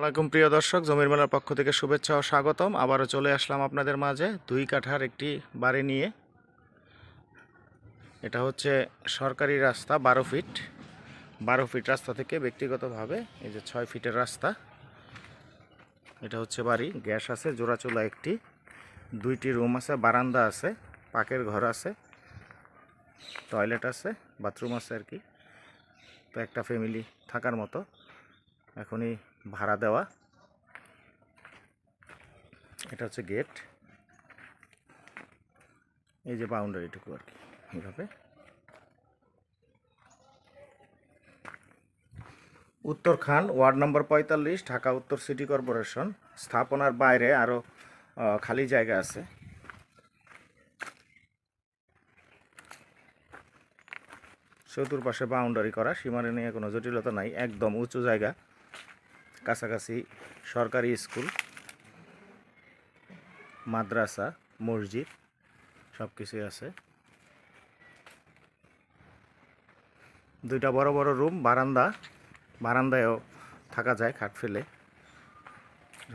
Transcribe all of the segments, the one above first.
আলাইকুম প্রিয় দর্শক, জমির মেলার পক্ষ থেকে শুভেচ্ছা ও স্বাগতম। আবারও চলে আসলাম আপনাদের মাঝে দুই কাঠার একটি বাড়ি নিয়ে। এটা হচ্ছে সরকারি রাস্তা, বারো ফিট। বারো ফিট রাস্তা থেকে ব্যক্তিগতভাবে এই যে ছয় ফিটের রাস্তা। এটা হচ্ছে বাড়ি, গ্যাস আছে, জোড়াচুলা একটি। দুইটি রুম আছে, বারান্দা আছে, পাকের ঘর আছে, টয়লেট আছে, বাথরুম আছে আর কি। তো একটা ফ্যামিলি থাকার মতো। এখনই ভাড়া দেওয়া। এটা হচ্ছে গেট এই যে বাউন্ডারিটুকু আর কি, এইভাবে। উত্তর খান ওয়ার্ড নম্বর পঁয়তাল্লিশ, ঢাকা উত্তর সিটি কর্পোরেশন। স্থাপনার বাইরে আরও খালি জায়গা আছে। চতুর্পাশে বাউন্ডারি করা, সীমানা নিয়ে কোনো জটিলতা নাই, একদম উঁচু জায়গা। কাছাকাছি সরকারি স্কুল, মাদ্রাসা, মসজিদ সব কিছুই আছে। দুইটা বড় বড় রুম, বারান্দা, বারান্দায়ও থাকা যায় খাট ফেলে।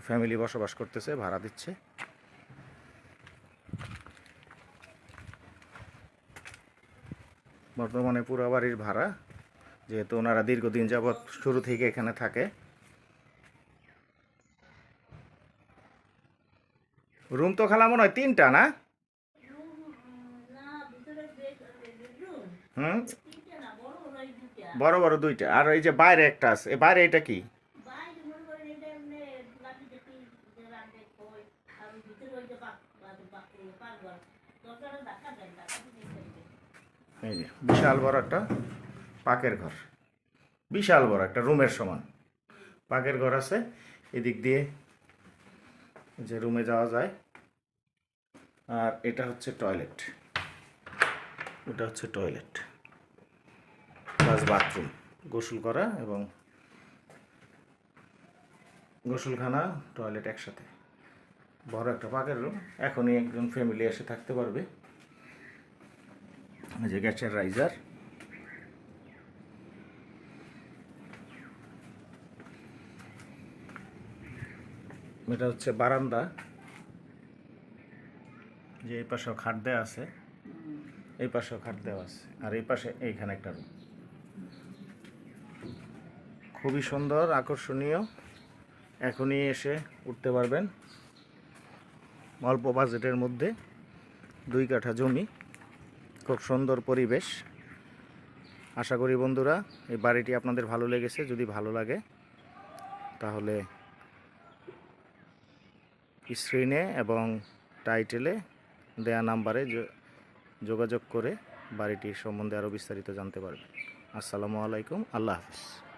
ফ্যামিলি বসবাস করতেছে, ভাড়া দিচ্ছে। বর্তমানে পুরো বাড়ির ভাড়া, যেহেতু ওনারা দীর্ঘদিন যাবৎ শুরু থেকে এখানে থাকে রুম তো খালা মনে হয় তিনটা না? হুম? বড় বড় দুইটা। আর এই যে বাইরে একটা আছে বাইরে এটা কি? বিশাল বড় একটা পাকের ঘর। বিশাল বড় একটা, রুমের সমান। পাকের ঘর আছে, এদিক দিয়ে যে রুমে যাওয়া যায়। আর এটা হচ্ছে টয়লেট এটা হচ্ছে টয়লেট প্লাস বাথরুম গোসল করা এবং গোসলখানা টয়লেট একসাথে। বড় একটা পাকের রুম এখনই একজন ফ্যামিলি এসে থাকতে পারবে। যে গ্যাসের রাইজার এটা হচ্ছে বারান্দা। যে এই পাশেও খাট দেওয়া আছে, এই পাশেও খাট দেওয়া আছে, আর এই পাশে এইখানে একটা রুম খুবই সুন্দর, আকর্ষণীয়। এখনই এসে উঠতে পারবেন অল্প বাজেটের মধ্যে, দুই কাঠা জমি, খুব সুন্দর পরিবেশ। আশা করি বন্ধুরা, এই বাড়িটি আপনাদের ভালো লেগেছে। যদি ভালো লাগে, তাহলে স্ক্রিনে এবং টাইটেলে দেয়া নাম্বারে যোগাযোগ করে বাড়িটির সম্বন্ধে আরও বিস্তারিত জানতে পারবে আসসালামু আলাইকুম, আল্লাহ হাফিজ।